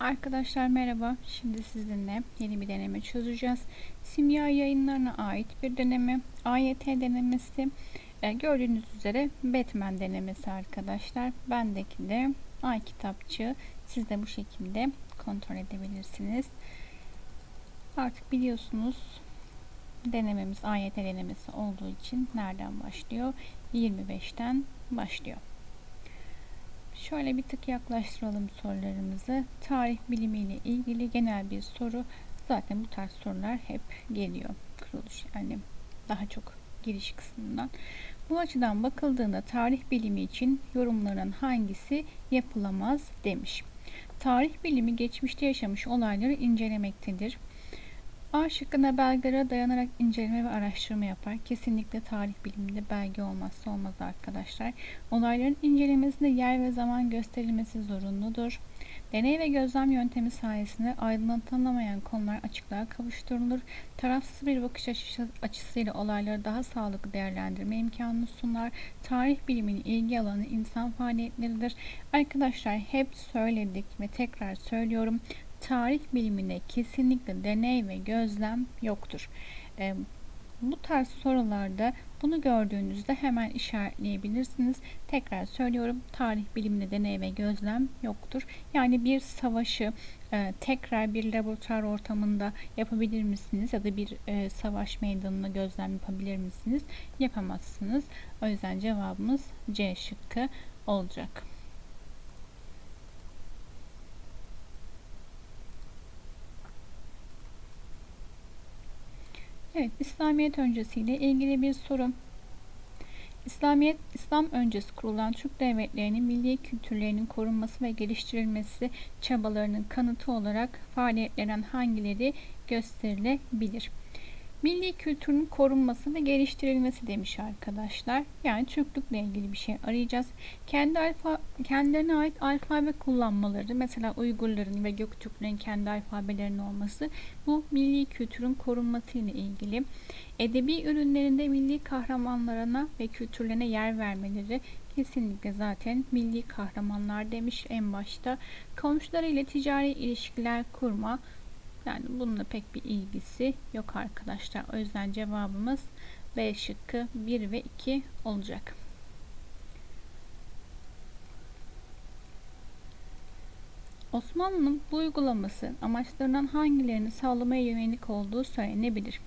Arkadaşlar merhaba. Şimdi sizinle yeni bir deneme çözeceğiz. Simya yayınlarına ait bir deneme. AYT denemesi. E, gördüğünüz üzere Batman denemesi arkadaşlar. Bendeki de Ay kitapçı. Siz de bu şekilde kontrol edebilirsiniz. Artık biliyorsunuz denememiz AYT denemesi olduğu için nereden başlıyor? 25'ten başlıyor. Şöyle bir tık yaklaştıralım sorularımızı. Tarih bilimiyle ilgili genel bir soru. Zaten bu tarz sorular hep geliyor. Kuruluş yani daha çok giriş kısmından. Bu açıdan bakıldığında tarih bilimi için yorumların hangisi yapılamaz demiş. Tarih bilimi geçmişte yaşamış olayları incelemektedir. A şıkkına belgelere dayanarak inceleme ve araştırma yapar. Kesinlikle tarih biliminde belge olmazsa olmaz arkadaşlar. Olayların incelemesinde yer ve zaman gösterilmesi zorunludur. Deney ve gözlem yöntemi sayesinde aydınlatılamayan konular açıklığa kavuşturulur. Tarafsız bir bakış açısı, açısıyla olayları daha sağlıklı değerlendirme imkanını sunar. Tarih biliminin ilgi alanı insan faaliyetleridir. Arkadaşlar hep söyledik ve tekrar söylüyorum tarih biliminde kesinlikle deney ve gözlem yoktur. E, bu tarz sorularda bunu gördüğünüzde hemen işaretleyebilirsiniz. Tekrar söylüyorum tarih biliminde deney ve gözlem yoktur. Yani bir savaşı e, tekrar bir laboratuvar ortamında yapabilir misiniz? Ya da bir e, savaş meydanında gözlem yapabilir misiniz? Yapamazsınız. O yüzden cevabımız C şıkkı olacak. Evet, İslamiyet öncesiyle ilgili bir soru. İslamiyet, İslam öncesi kurulan Türk devletlerinin milli kültürlerinin korunması ve geliştirilmesi çabalarının kanıtı olarak faaliyetlenen hangileri gösterilebilir? Milli kültürün korunması ve geliştirilmesi demiş arkadaşlar. Yani Türklükle ilgili bir şey arayacağız. Kendi alfa, kendilerine ait alfabe kullanmaları, mesela Uygurların ve Göktürklerin kendi alfabelerinin olması bu milli kültürün korunması ile ilgili. Edebi ürünlerinde milli kahramanlarına ve kültürlerine yer vermeleri kesinlikle zaten milli kahramanlar demiş en başta. Komşularıyla ticari ilişkiler kurma, yani bununla pek bir ilgisi yok arkadaşlar. O yüzden cevabımız B şıkkı 1 ve 2 olacak. Osmanlı'nın bu uygulaması amaçlarından hangilerini sağlamaya yönelik olduğu söylenebilir.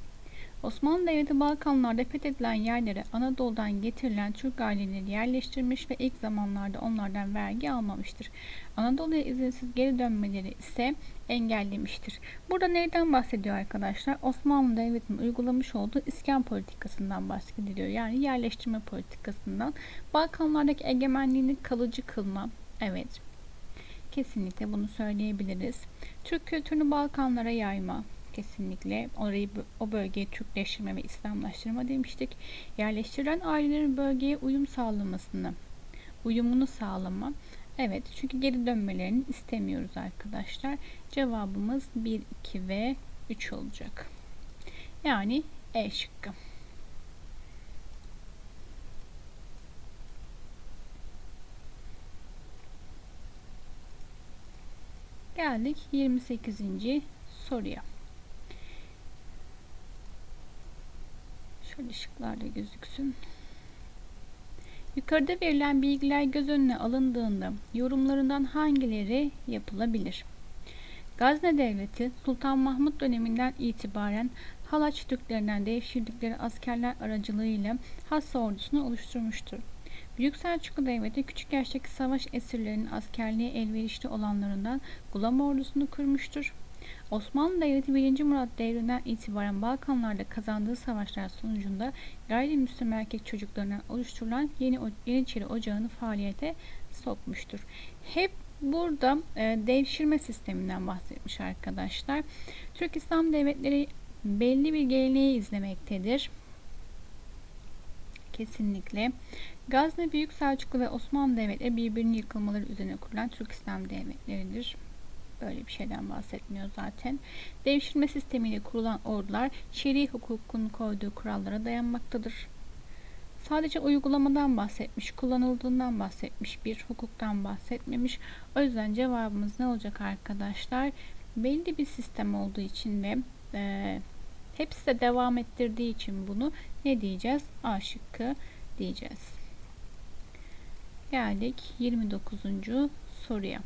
Osmanlı Devleti Balkanlarda fethedilen yerlere Anadolu'dan getirilen Türk aileleri yerleştirmiş ve ilk zamanlarda onlardan vergi almamıştır. Anadolu'ya izinsiz geri dönmeleri ise engellemiştir. Burada neyden bahsediyor arkadaşlar? Osmanlı Devleti'nin uygulamış olduğu iskan politikasından bahsediliyor. Yani yerleştirme politikasından. Balkanlardaki egemenliğini kalıcı kılma. Evet. Kesinlikle bunu söyleyebiliriz. Türk kültürünü Balkanlara yayma. Kesinlikle orayı o bölgeyi Türkleştirme ve İslamlaştırma demiştik. Yerleştirilen ailelerin bölgeye uyum sağlamasını, uyumunu sağlama. Evet çünkü geri dönmelerini istemiyoruz arkadaşlar. Cevabımız 1, 2 ve 3 olacak. Yani E şıkkı. Geldik 28. soruya. Şöyle ışıklarda gözüksün. Yukarıda verilen bilgiler göz önüne alındığında yorumlarından hangileri yapılabilir? Gazne Devleti Sultan Mahmut döneminden itibaren Halaç Türklerinden devşirdikleri askerler aracılığıyla Hassa ordusunu oluşturmuştur. Büyük Selçuklu Devleti küçük yaştaki savaş esirlerinin askerliğe elverişli olanlarından Gulam ordusunu kurmuştur. Osmanlı Devleti 1. Murat devrinden itibaren Balkanlarda kazandığı savaşlar sonucunda gayrimüslim erkek çocuklarından oluşturulan yeni Yeniçeri Ocağı'nı faaliyete sokmuştur. Hep burada e, devşirme sisteminden bahsetmiş arkadaşlar. Türk İslam devletleri belli bir geleneği izlemektedir. Kesinlikle. Gazne Büyük Selçuklu ve Osmanlı devletleri birbirinin yıkılmaları üzerine kurulan Türk İslam devletleridir. Böyle bir şeyden bahsetmiyor zaten. Devşirme sistemiyle kurulan ordular şer'i hukukun koyduğu kurallara dayanmaktadır. Sadece uygulamadan bahsetmiş, kullanıldığından bahsetmiş, bir hukuktan bahsetmemiş. O yüzden cevabımız ne olacak arkadaşlar? Belli bir sistem olduğu için ve e, hepsi de devam ettirdiği için bunu ne diyeceğiz? A şıkkı diyeceğiz. Geldik 29. soruya.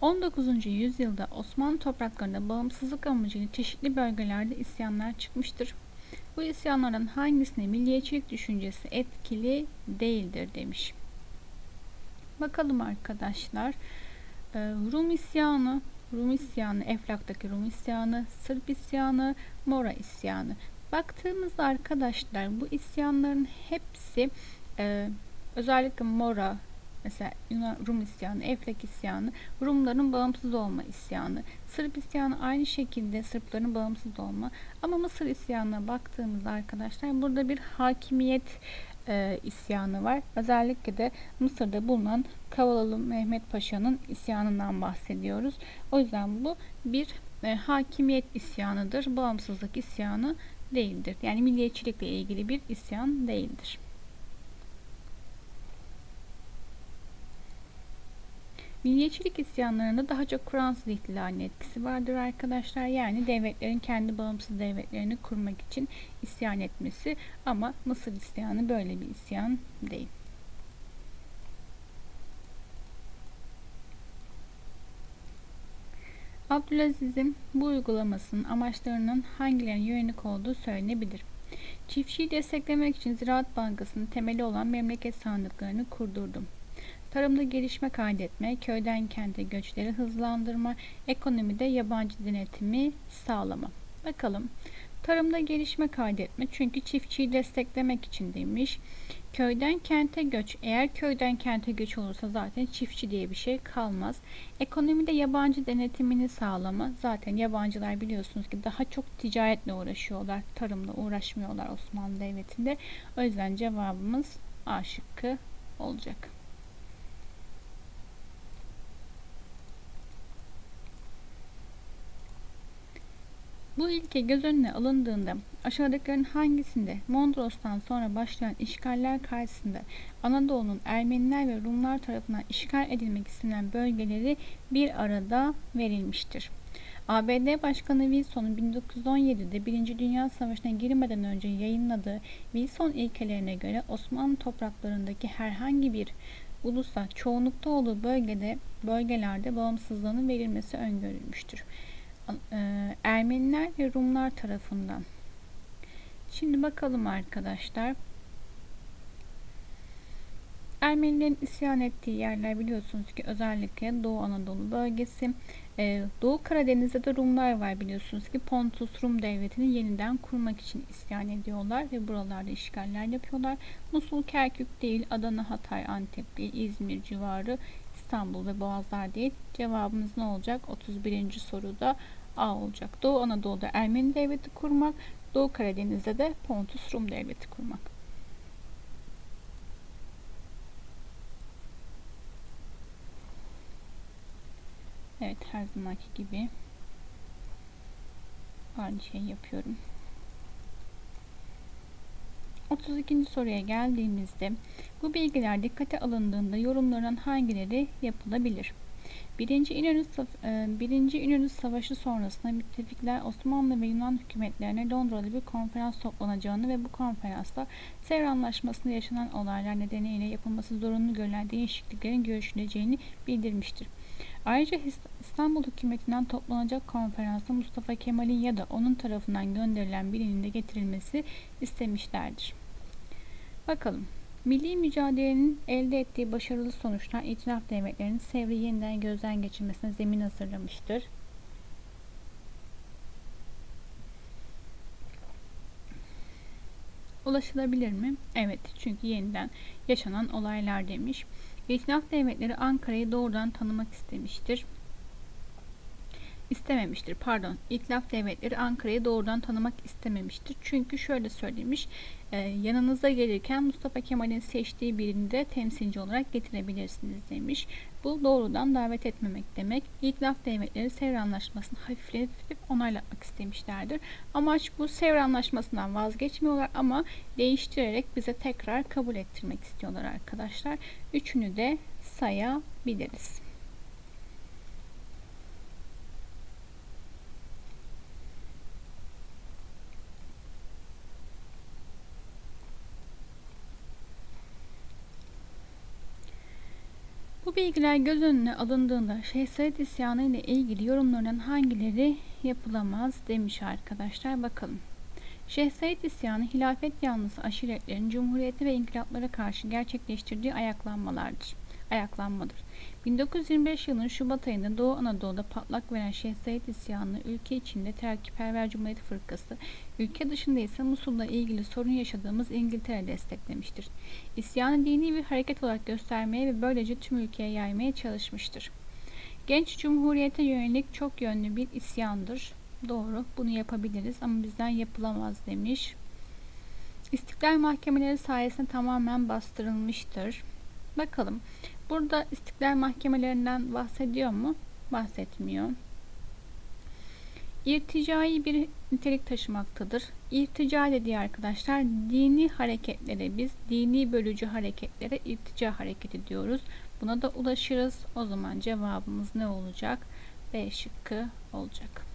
19. yüzyılda Osmanlı topraklarında bağımsızlık amacıyla çeşitli bölgelerde isyanlar çıkmıştır. Bu isyanların hangisine milliyetçilik düşüncesi etkili değildir demiş. Bakalım arkadaşlar. Ee, Rum isyanı, Rum isyanı, Eflak'taki Rum isyanı, Sırp isyanı, Mora isyanı. Baktığımızda arkadaşlar bu isyanların hepsi e, özellikle Mora, Mesela Yunan Rum isyanı, Eflak isyanı, Rumların bağımsız olma isyanı. Sırp isyanı aynı şekilde Sırpların bağımsız olma. Ama Mısır isyanına baktığımızda arkadaşlar burada bir hakimiyet e, isyanı var. Özellikle de Mısır'da bulunan Kavalalı Mehmet Paşa'nın isyanından bahsediyoruz. O yüzden bu bir e, hakimiyet isyanıdır. Bağımsızlık isyanı değildir. Yani milliyetçilikle ilgili bir isyan değildir. Milliyetçilik isyanlarında daha çok Fransız ihtilalinin etkisi vardır arkadaşlar. Yani devletlerin kendi bağımsız devletlerini kurmak için isyan etmesi ama Mısır isyanı böyle bir isyan değil. Abdülaziz'in bu uygulamasının amaçlarının hangilerine yönelik olduğu söylenebilir. Çiftçiyi desteklemek için Ziraat Bankası'nın temeli olan memleket sandıklarını kurdurdum. Tarımda gelişme kaydetme, köyden kente göçleri hızlandırma, ekonomide yabancı denetimi sağlama. Bakalım. Tarımda gelişme kaydetme çünkü çiftçiyi desteklemek için demiş. Köyden kente göç. Eğer köyden kente göç olursa zaten çiftçi diye bir şey kalmaz. Ekonomide yabancı denetimini sağlama. Zaten yabancılar biliyorsunuz ki daha çok ticaretle uğraşıyorlar. Tarımla uğraşmıyorlar Osmanlı Devleti'nde. O yüzden cevabımız A şıkkı olacak. Bu ilke göz önüne alındığında aşağıdakilerin hangisinde Mondros'tan sonra başlayan işgaller karşısında Anadolu'nun Ermeniler ve Rumlar tarafından işgal edilmek istenen bölgeleri bir arada verilmiştir. ABD Başkanı Wilson'un 1917'de Birinci Dünya Savaşı'na girmeden önce yayınladığı Wilson ilkelerine göre Osmanlı topraklarındaki herhangi bir ulusa çoğunlukta olduğu bölgede bölgelerde bağımsızlığının verilmesi öngörülmüştür. E, Ermeniler ve Rumlar tarafından. Şimdi bakalım arkadaşlar. Ermenilerin isyan ettiği yerler biliyorsunuz ki özellikle Doğu Anadolu bölgesi. Ee, Doğu Karadeniz'de de Rumlar var biliyorsunuz ki Pontus Rum devletini yeniden kurmak için isyan ediyorlar ve buralarda işgaller yapıyorlar. Musul, Kerkük değil, Adana, Hatay, Antep değil, İzmir civarı, İstanbul ve Boğazlar değil. Cevabımız ne olacak? 31. soruda A olacak. Doğu Anadolu'da Ermeni devleti kurmak, Doğu Karadeniz'de de Pontus Rum devleti kurmak. Evet her zamanki gibi aynı şey yapıyorum. 32. soruya geldiğimizde bu bilgiler dikkate alındığında yorumların hangileri yapılabilir? Birinci İnönü, e, Birinci İnönü Savaşı sonrasında müttefikler Osmanlı ve Yunan hükümetlerine Londra'da bir konferans toplanacağını ve bu konferansta Sevr Anlaşması'nda yaşanan olaylar nedeniyle yapılması zorunlu görülen değişikliklerin görüşüleceğini bildirmiştir. Ayrıca İstanbul hükümetinden toplanacak konferansta Mustafa Kemal'in ya da onun tarafından gönderilen birinin de getirilmesi istemişlerdir. Bakalım. Milli mücadelenin elde ettiği başarılı sonuçlar itilaf devletlerinin Sevr'i yeniden gözden geçirmesine zemin hazırlamıştır. Ulaşılabilir mi? Evet, çünkü yeniden yaşanan olaylar demiş. İtilaf devletleri Ankara'yı doğrudan tanımak istemiştir. İstememiştir. Pardon. İtlaf devletleri Ankara'yı doğrudan tanımak istememiştir. Çünkü şöyle söylemiş. E, yanınıza gelirken Mustafa Kemal'in seçtiği birini de temsilci olarak getirebilirsiniz demiş. Bu doğrudan davet etmemek demek. İtlaf devletleri Sevr Anlaşması'nı hafifletip onaylatmak istemişlerdir. Amaç bu Sevr Anlaşması'ndan vazgeçmiyorlar ama değiştirerek bize tekrar kabul ettirmek istiyorlar arkadaşlar. Üçünü de sayabiliriz. Bilgiler göz önüne alındığında Şehzade isyanı ile ilgili yorumlarının hangileri yapılamaz demiş arkadaşlar. Bakalım. Şehzade isyanı hilafet yanlısı aşiretlerin cumhuriyete ve inkılaplara karşı gerçekleştirdiği ayaklanmalardır. Ayaklanmadır. 1925 yılının Şubat ayında Doğu Anadolu'da patlak veren Şehzade isyanı ülke içinde Terakkiperver Cumhuriyeti Fırkası, ülke dışında ise Musul'la ilgili sorun yaşadığımız İngiltere desteklemiştir. İsyanı dini bir hareket olarak göstermeye ve böylece tüm ülkeye yaymaya çalışmıştır. Genç Cumhuriyete yönelik çok yönlü bir isyandır. Doğru, bunu yapabiliriz ama bizden yapılamaz demiş. İstiklal mahkemeleri sayesinde tamamen bastırılmıştır. Bakalım. Burada istiklal mahkemelerinden bahsediyor mu? Bahsetmiyor. İrticai bir nitelik taşımaktadır. İrtica dediği arkadaşlar dini hareketlere biz dini bölücü hareketlere irtica hareketi diyoruz. Buna da ulaşırız. O zaman cevabımız ne olacak? B şıkkı olacak.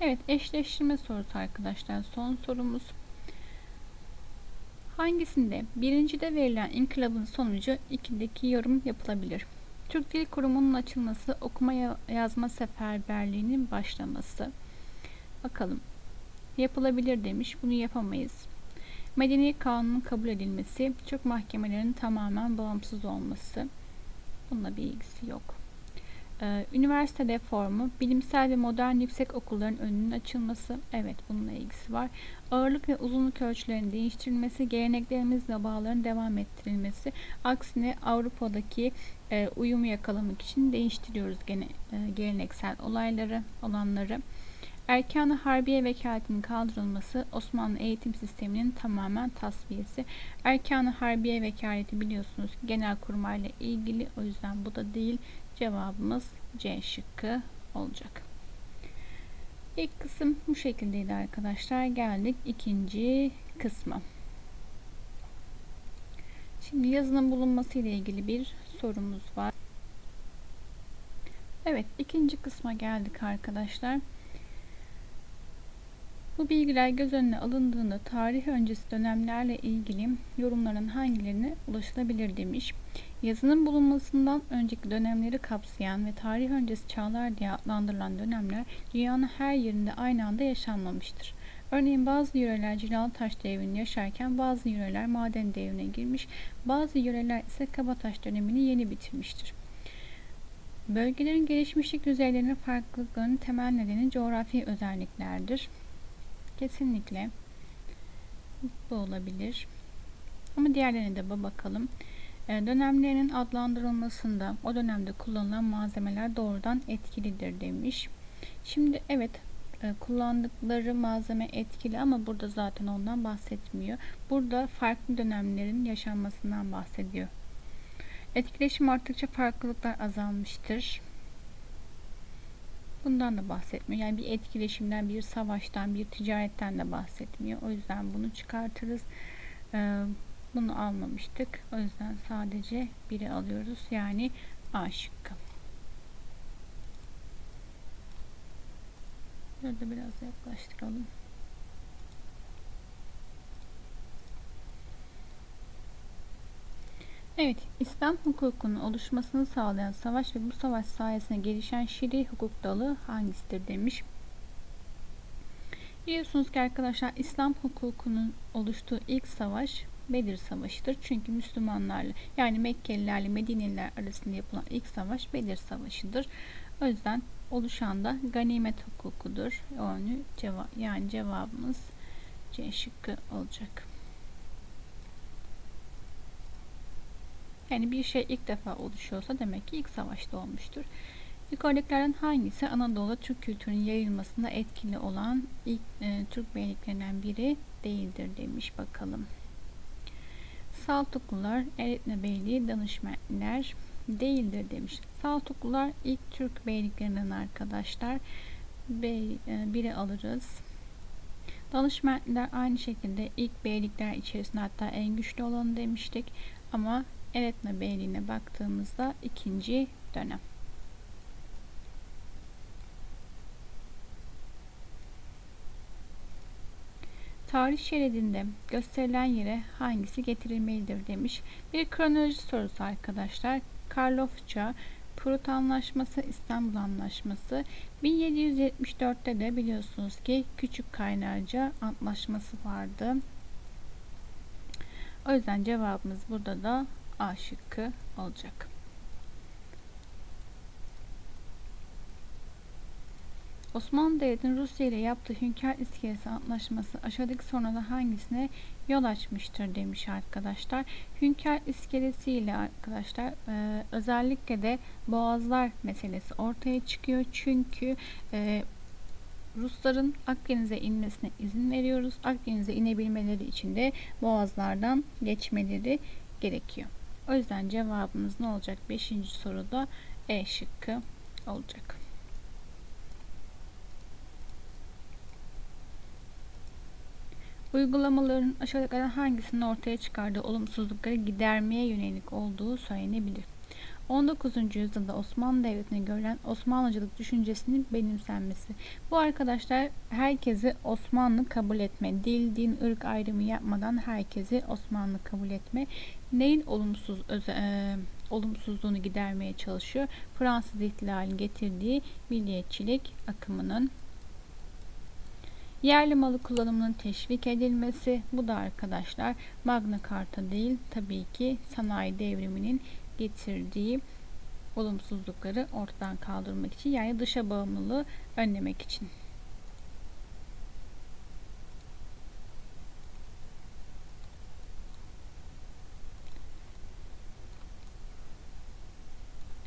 Evet eşleştirme sorusu arkadaşlar. Son sorumuz. Hangisinde birincide verilen inkılabın sonucu ikideki yorum yapılabilir? Türk Dil Kurumu'nun açılması, okuma yazma seferberliğinin başlaması. Bakalım. Yapılabilir demiş. Bunu yapamayız. Medeni kanunun kabul edilmesi, Türk mahkemelerinin tamamen bağımsız olması. Bununla bir ilgisi yok. Ee, üniversite reformu, bilimsel ve modern yüksek okulların önünün açılması, evet bununla ilgisi var. Ağırlık ve uzunluk ölçülerinin değiştirilmesi, geleneklerimizle bağların devam ettirilmesi, aksine Avrupa'daki e, uyumu yakalamak için değiştiriyoruz gene, e, geleneksel olayları, olanları. Erkan-ı Harbiye vekaletinin kaldırılması, Osmanlı eğitim sisteminin tamamen tasfiyesi. Erkan-ı Harbiye vekaleti biliyorsunuz genel kurmayla ilgili o yüzden bu da değil. Cevabımız C şıkkı olacak. İlk kısım bu şekildeydi arkadaşlar. Geldik ikinci kısma. Şimdi yazının bulunması ile ilgili bir sorumuz var. Evet ikinci kısma geldik arkadaşlar. Bu bilgiler göz önüne alındığında tarih öncesi dönemlerle ilgili yorumların hangilerine ulaşılabilir demiş. Yazının bulunmasından önceki dönemleri kapsayan ve tarih öncesi çağlar diye adlandırılan dönemler dünyanın her yerinde aynı anda yaşanmamıştır. Örneğin bazı yöreler cilalı taş devrini yaşarken bazı yöreler maden devrine girmiş, bazı yöreler ise kabataş dönemini yeni bitirmiştir. Bölgelerin gelişmişlik düzeylerinin farklılıklarının temel nedeni coğrafi özelliklerdir. Kesinlikle bu olabilir. Ama diğerlerine de bakalım. E, dönemlerinin adlandırılmasında o dönemde kullanılan malzemeler doğrudan etkilidir demiş. Şimdi evet e, kullandıkları malzeme etkili ama burada zaten ondan bahsetmiyor. Burada farklı dönemlerin yaşanmasından bahsediyor. Etkileşim arttıkça farklılıklar azalmıştır. Bundan da bahsetmiyor. Yani bir etkileşimden, bir savaştan, bir ticaretten de bahsetmiyor. O yüzden bunu çıkartırız. Bunu almamıştık. O yüzden sadece biri alıyoruz. Yani A şıkkı. Burada biraz yaklaştıralım. Evet, İslam hukukunun oluşmasını sağlayan savaş ve bu savaş sayesinde gelişen Şii hukuk dalı hangisidir demiş. Biliyorsunuz ki arkadaşlar İslam hukukunun oluştuğu ilk savaş Bedir Savaşı'dır. Çünkü Müslümanlarla yani Mekkelilerle Medineliler arasında yapılan ilk savaş Bedir Savaşı'dır. O yüzden oluşan da ganimet hukukudur. Yani, cevap, yani cevabımız C şıkkı olacak. Yani bir şey ilk defa oluşuyorsa demek ki ilk savaşta olmuştur. Yukarıdakilerden hangisi Anadolu Türk kültürünün yayılmasında etkili olan ilk e, Türk beyliklerinden biri değildir demiş bakalım. Saltuklular Eretne Beyliği danışmenler değildir demiş. Saltuklular ilk Türk beyliklerinden arkadaşlar. Bey, e, biri alırız. Danışmenler aynı şekilde ilk beylikler içerisinde hatta en güçlü olanı demiştik. Ama Eretne Beyliği'ne baktığımızda ikinci dönem. Tarih şeridinde gösterilen yere hangisi getirilmelidir demiş. Bir kronoloji sorusu arkadaşlar. Karlofça, Prut Anlaşması, İstanbul Anlaşması. 1774'te de biliyorsunuz ki Küçük Kaynarca Antlaşması vardı. O yüzden cevabımız burada da A şıkkı olacak. Osmanlı Devleti'nin Rusya ile yaptığı Hünkar İskelesi Antlaşması aşağıdaki sonradan hangisine yol açmıştır demiş arkadaşlar. Hünkar İskelesi ile arkadaşlar e, özellikle de boğazlar meselesi ortaya çıkıyor. Çünkü e, Rusların Akdeniz'e inmesine izin veriyoruz. Akdeniz'e inebilmeleri için de boğazlardan geçmeleri gerekiyor. O yüzden cevabımız ne olacak? Beşinci soruda E şıkkı olacak. Uygulamaların aşağıdakilerden hangisinin ortaya çıkardığı olumsuzlukları gidermeye yönelik olduğu söylenebilir. 19. yüzyılda Osmanlı Devleti'ne görülen Osmanlıcılık düşüncesinin benimsenmesi. Bu arkadaşlar herkesi Osmanlı kabul etme, dil, din, ırk ayrımı yapmadan herkesi Osmanlı kabul etme. Neyin olumsuz öze, e, olumsuzluğunu gidermeye çalışıyor? Fransız ihtilalinin getirdiği milliyetçilik akımının Yerli malı kullanımının teşvik edilmesi bu da arkadaşlar Magna Carta değil tabii ki sanayi devriminin getirdiği olumsuzlukları ortadan kaldırmak için yani dışa bağımlılığı önlemek için.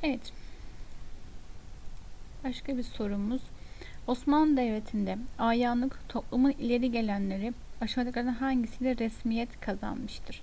Evet. Başka bir sorumuz. Osmanlı Devleti'nde ayanlık toplumun ileri gelenleri aşağıdakilerden hangisiyle resmiyet kazanmıştır?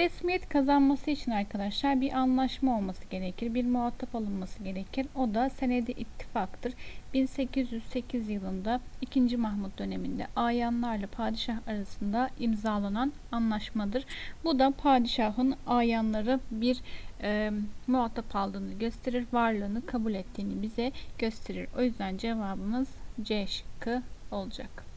Resmiyet kazanması için arkadaşlar bir anlaşma olması gerekir. Bir muhatap alınması gerekir. O da senedi ittifaktır. 1808 yılında 2. Mahmut döneminde ayanlarla padişah arasında imzalanan anlaşmadır. Bu da padişahın ayanları bir e, muhatap aldığını gösterir. Varlığını kabul ettiğini bize gösterir. O yüzden cevabımız C şıkkı olacak.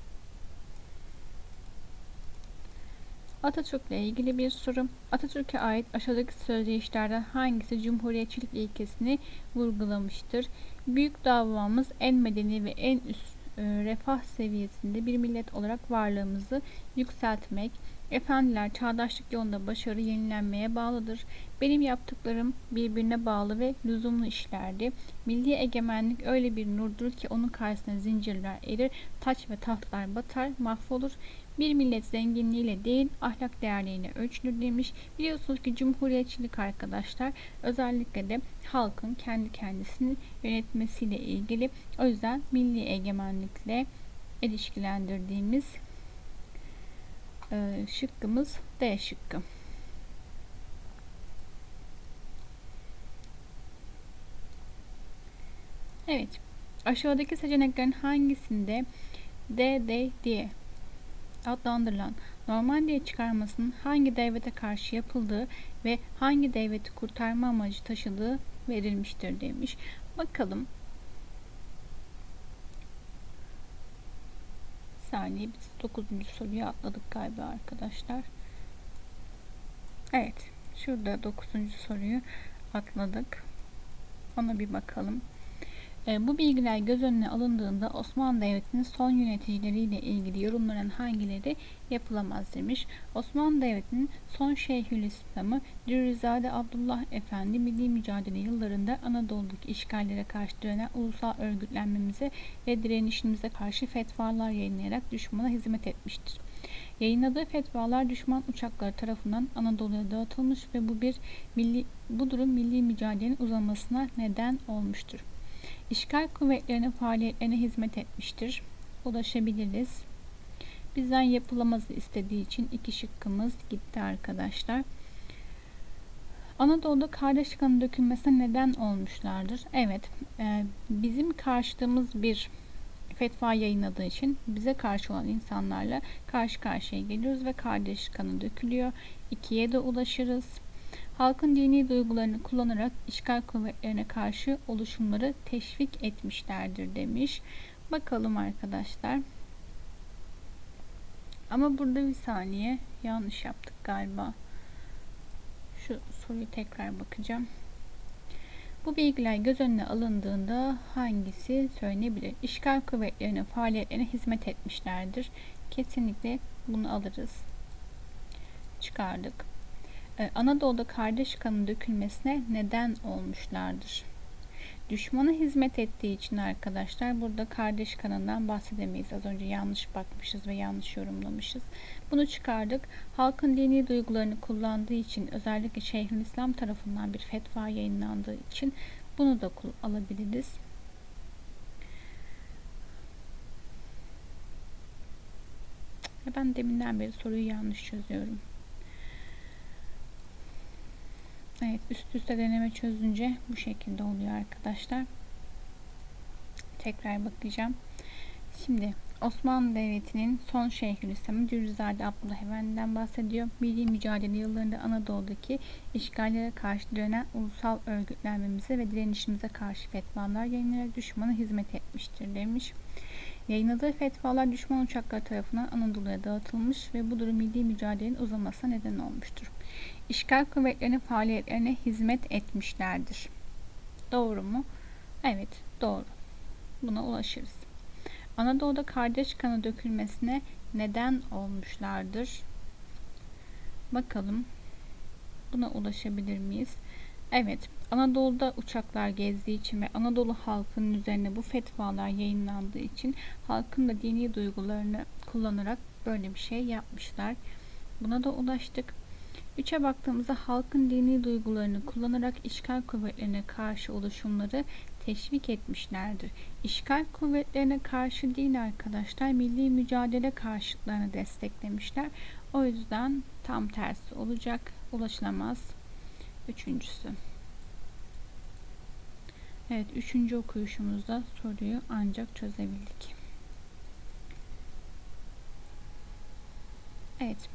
Atatürk'le ilgili bir soru. Atatürk'e ait aşağıdaki söyleyişlerden hangisi cumhuriyetçilik ilkesini vurgulamıştır? Büyük davamız en medeni ve en üst e, refah seviyesinde bir millet olarak varlığımızı yükseltmek. Efendiler çağdaşlık yolunda başarı yenilenmeye bağlıdır. Benim yaptıklarım birbirine bağlı ve lüzumlu işlerdi. Milli egemenlik öyle bir nurdur ki onun karşısına zincirler erir, taç ve tahtlar batar, mahvolur. Bir millet zenginliğiyle değil ahlak değerleriyle ölçülür demiş. Biliyorsunuz ki cumhuriyetçilik arkadaşlar özellikle de halkın kendi kendisini yönetmesiyle ilgili. O yüzden milli egemenlikle ilişkilendirdiğimiz e, şıkkımız D şıkkı. Evet. Aşağıdaki seçeneklerin hangisinde D, D diye adlandırılan Normandiya çıkarmasının hangi devlete karşı yapıldığı ve hangi devleti kurtarma amacı taşıdığı verilmiştir demiş. Bakalım. Saniye biz 9. soruyu atladık galiba arkadaşlar. Evet. Şurada 9. soruyu atladık. Ona bir bakalım. E, bu bilgiler göz önüne alındığında Osmanlı Devleti'nin son yöneticileriyle ilgili yorumların hangileri yapılamaz demiş. Osmanlı Devleti'nin son Şeyhülislam'ı Dürrizade Abdullah Efendi milli mücadele yıllarında Anadolu'daki işgallere karşı direnen ulusal örgütlenmemize ve direnişimize karşı fetvalar yayınlayarak düşmana hizmet etmiştir. Yayınladığı fetvalar düşman uçakları tarafından Anadolu'ya dağıtılmış ve bu bir milli bu durum milli mücadelenin uzamasına neden olmuştur. İşgal kuvvetlerinin faaliyetlerine hizmet etmiştir. Ulaşabiliriz. Bizden yapılamazı istediği için iki şıkkımız gitti arkadaşlar. Anadolu'da kardeş kanı dökülmesine neden olmuşlardır. Evet, e, bizim karşıtığımız bir fetva yayınladığı için bize karşı olan insanlarla karşı karşıya geliyoruz ve kardeş kanı dökülüyor. İkiye de ulaşırız. Halkın dini duygularını kullanarak işgal kuvvetlerine karşı oluşumları teşvik etmişlerdir demiş. Bakalım arkadaşlar. Ama burada bir saniye yanlış yaptık galiba. Şu soruyu tekrar bakacağım. Bu bilgiler göz önüne alındığında hangisi söylenebilir? İşgal kuvvetlerinin faaliyetlerine hizmet etmişlerdir. Kesinlikle bunu alırız. Çıkardık. Ee, Anadolu'da kardeş kanı dökülmesine neden olmuşlardır. Düşmana hizmet ettiği için arkadaşlar burada kardeş kanından bahsedemeyiz. Az önce yanlış bakmışız ve yanlış yorumlamışız. Bunu çıkardık. Halkın dini duygularını kullandığı için özellikle Şeyhülislam tarafından bir fetva yayınlandığı için bunu da alabiliriz. Ben deminden beri soruyu yanlış çözüyorum. Evet üst üste deneme çözünce bu şekilde oluyor arkadaşlar. Tekrar bakacağım. Şimdi Osmanlı Devleti'nin son Şeyhülislam'ı Cürrizade Abdullah Efendi'den bahsediyor. Milli mücadele yıllarında Anadolu'daki işgallere karşı direnen ulusal örgütlenmemize ve direnişimize karşı fetvalar yayınlayarak düşmana hizmet etmiştir demiş. Yayınladığı fetvalar düşman uçakları tarafından Anadolu'ya dağıtılmış ve bu durum milli mücadelenin uzamasına neden olmuştur. İşgal kuvvetlerinin faaliyetlerine hizmet etmişlerdir. Doğru mu? Evet, doğru. Buna ulaşırız. Anadolu'da kardeş kanı dökülmesine neden olmuşlardır. Bakalım buna ulaşabilir miyiz? Evet, Anadolu'da uçaklar gezdiği için ve Anadolu halkının üzerine bu fetvalar yayınlandığı için halkın da dini duygularını kullanarak böyle bir şey yapmışlar. Buna da ulaştık. Üçe baktığımızda halkın dini duygularını kullanarak işgal kuvvetlerine karşı oluşumları teşvik etmişlerdir. İşgal kuvvetlerine karşı değil arkadaşlar, milli mücadele karşıtlarını desteklemişler. O yüzden tam tersi olacak, ulaşılamaz. Üçüncüsü. Evet, üçüncü okuyuşumuzda soruyu ancak çözebildik. Evet,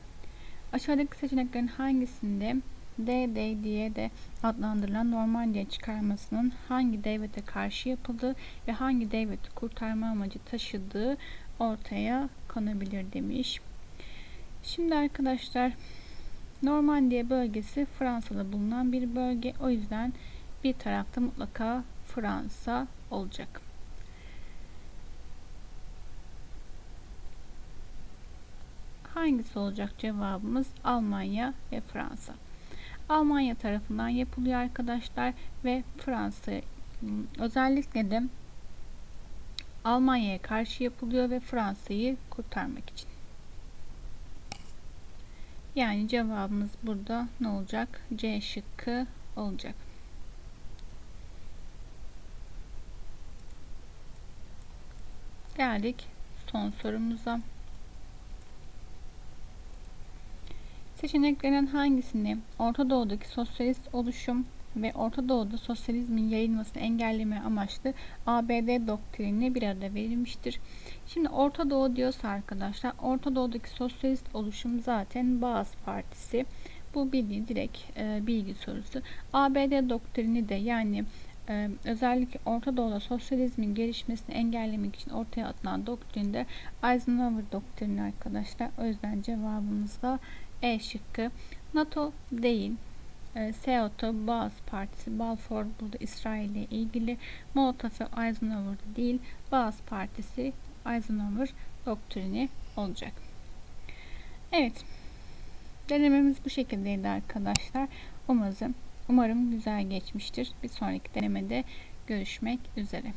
Aşağıdaki seçeneklerin hangisinde D, diye de adlandırılan Normandiya çıkarmasının hangi devlete karşı yapıldığı ve hangi devleti kurtarma amacı taşıdığı ortaya konabilir demiş. Şimdi arkadaşlar Normandiya bölgesi Fransa'da bulunan bir bölge. O yüzden bir tarafta mutlaka Fransa olacak. Hangisi olacak cevabımız? Almanya ve Fransa. Almanya tarafından yapılıyor arkadaşlar ve Fransa özellikle de Almanya'ya karşı yapılıyor ve Fransa'yı kurtarmak için. Yani cevabımız burada ne olacak? C şıkkı olacak. Geldik son sorumuza. Seçeneklerin hangisini Orta Doğu'daki sosyalist oluşum ve Orta Doğu'da sosyalizmin yayılmasını engelleme amaçlı ABD doktrini bir arada verilmiştir. Şimdi Orta Doğu diyorsa arkadaşlar Orta Doğu'daki sosyalist oluşum zaten Baas Partisi. Bu bildiğin direkt e, bilgi sorusu. ABD doktrini de yani e, özellikle Orta Doğu'da sosyalizmin gelişmesini engellemek için ortaya atılan doktrinde Eisenhower doktrini arkadaşlar. O yüzden cevabımız da e şıkkı. NATO değil. E, SEATO Baas Partisi Balfour burada İsrail ile ilgili. Molotov ve Eisenhower değil. Baas Partisi Eisenhower doktrini olacak. Evet. Denememiz bu şekildeydi arkadaşlar. Umarım, umarım güzel geçmiştir. Bir sonraki denemede görüşmek üzere.